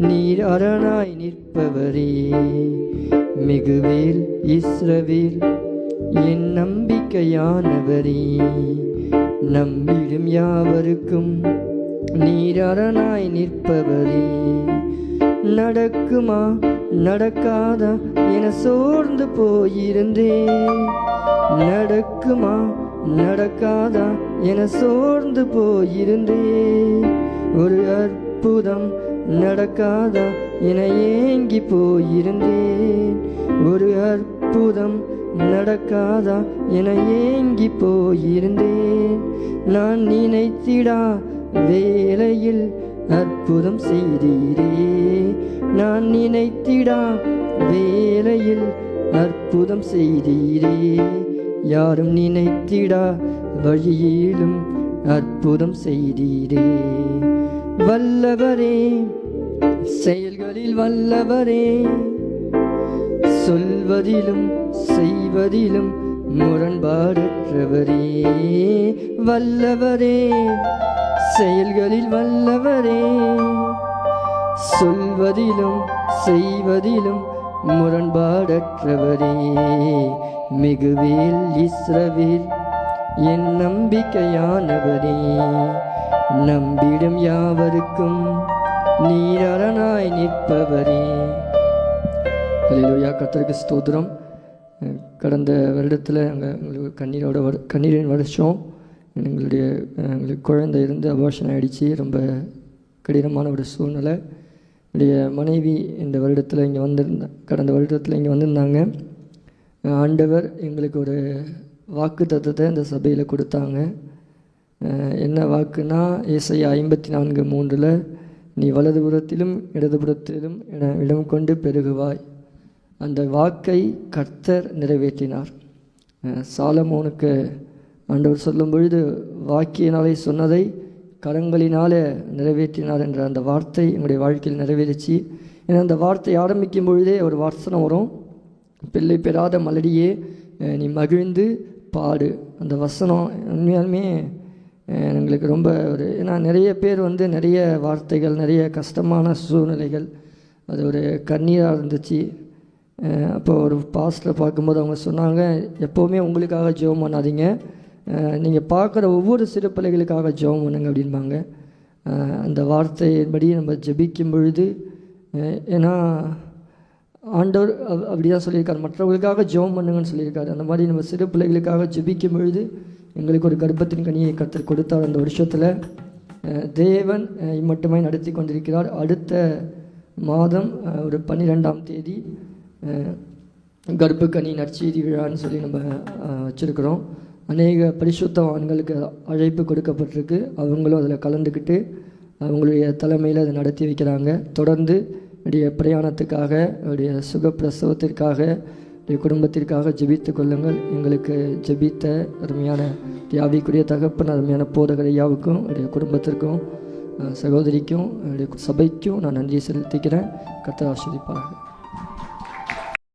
நீர் அரணாய் நிற்பவரே. மிகுவேல் இஸ்ரவேல் என் நம்பிக்கையானவரே. நம்பிடும் யாவருக்கும் நீர் அரணாய் நிற்பவரே. நடக்குமா நடக்காதா என சோர்ந்து போயிருந்தேன் நடக்குமா நடக்காதா என சோர்ந்து போயிருந்தேன் ஒரு அற்புதம் நடக்காதா? என ஏங்கி போயிருந்தேன். ஒரு அற்புதம் நடக்காதா? என ஏங்கி போயிருந்தேன். நான் நினைத்திடா வேலையில் அற்புதம் செய்தீரே. நான் நினைத்திடா வேலையில் அற்புதம் செய்தீரே. யாரும் நினைத்திடா வழியிலும் அற்புதம் செய்தீரே. வல்லவரே செயல்களில் வல்லவரே. சொல்வதிலும் செய்வதிலும் முரண்பாடற்றவரே. வல்லவரே செயல்களில் வல்லவரே. சொல்வதிலும் செய்வதிலும் முரண்பாடற்றவரே. மிகுவேல் இஸ்ரவேல் என் நம்பிக்கையானவரே. நம்பிடும் யாவருக்கும் நீர் அரணாய் நிற்பவரே. ஹalleluya. கர்த்தருக்கு ஸ்தோத்திரம். கடந்த வருடத்தில் அங்கே எங்களுக்கு கண்ணீரோட வரு கண்ணீரின் வருஷம். எங்களுடைய எங்களுக்கு குழந்தை இருந்து அபார்ஷன் ஆகிடுச்சு ரொம்ப கடினமான ஒரு சூழ்நிலை. என்னுடைய மனைவி இந்த வருடத்தில் இங்கே வந்திருந்த கடந்த வருடத்தில் இங்கே வந்திருந்தாங்க. ஆண்டவர் எங்களுக்கு ஒரு வாக்கு தத்துவத்தை இந்த சபையில் கொடுத்தாங்க. என்ன வாக்குனா ஏசையா ஐம்பத்தி நான்கு மூன்றில் நீ வலதுபுறத்திலும் இடதுபுறத்திலும் என இடம் கொண்டு பெருகுவாய். அந்த வாக்கை கர்த்தர் நிறைவேற்றினார். சாலமோனுக்கு ஆண்டவர் சொல்லும் பொழுது வாக்கியினாலே சொன்னதை கரங்களினாலே நிறைவேற்றினார் என்ற அந்த வார்த்தை என்னுடைய வாழ்க்கையில் நிறைவேறிச்சு. ஏன்னா அந்த வார்த்தை ஆரம்பிக்கும் பொழுதே ஒரு வாசனம் வரும். பிள்ளை பெறாத மலடியே நீ மகிழ்ந்து பாடு. அந்த வசனம் உண்மையாலுமே எங்களுக்கு ரொம்ப ஒரு ஏன்னா நிறைய பேர் வந்து நிறைய வார்த்தைகள் நிறைய கஷ்டமான சூழ்நிலைகள். அது ஒரு கண்ணீராக இருந்துச்சு. அப்போ ஒரு பாஸ்டரை பார்க்கும்போது அவங்க சொன்னாங்க எப்போவுமே உங்களுக்காக ஜெபம் பண்ணாதீங்க. நீங்கள் பார்க்குற ஒவ்வொரு சிறு பிள்ளைகளுக்காக ஜெபம் பண்ணுங்க அப்படின்பாங்க அந்த வார்த்தையின்படி நம்ம ஜெபிக்கும் பொழுது ஏன்னா ஆண்டவர் அப்படி தான் சொல்லியிருக்காரு. மற்றவர்களுக்காக ஜெபம் பண்ணுங்கன்னு சொல்லியிருக்காரு. அந்த மாதிரி நம்ம சிறு பிள்ளைகளுக்காக ஜெபிக்கும் பொழுது எங்களுக்கு ஒரு கர்ப்பத்தின் கனியை கற்றுக் கொடுத்தார் அந்த வருஷத்தில். தேவன் மட்டுமே நடத்தி கொண்டிருக்கிறார். அடுத்த மாதம் ஒரு பன்னிரெண்டாம் தேதி கர்ப்பக்கனி நற்செய்தி விழான்னு சொல்லி நம்ம வச்சுருக்கிறோம். அநேக பரிசுத்தவான்களுக்கு அழைப்பு கொடுக்கப்பட்டிருக்கு. அவங்களும் அதில் கலந்துக்கிட்டு அவங்களுடைய தலைமையில் அதை நடத்தி வைக்கிறாங்க. தொடர்ந்து என்னுடைய பிரயாணத்துக்காக என்னுடைய சுகப்பிரசவத்திற்காக என் குடும்பத்திற்காக ஜெபித்து கொள்ளுங்கள். எங்களுக்கு ஜெபித்த அருமையான தியாவிக்குரிய தகப்பன் அருமையான போதகர் ஐயாவுக்கும் என்னுடைய குடும்பத்திற்கும் சகோதரிக்கும் என்னுடைய சபைக்கும் நான் நன்றி செலுத்திக்கிறேன். கர்த்தர் ஆஸ்வதிப்பார்கள்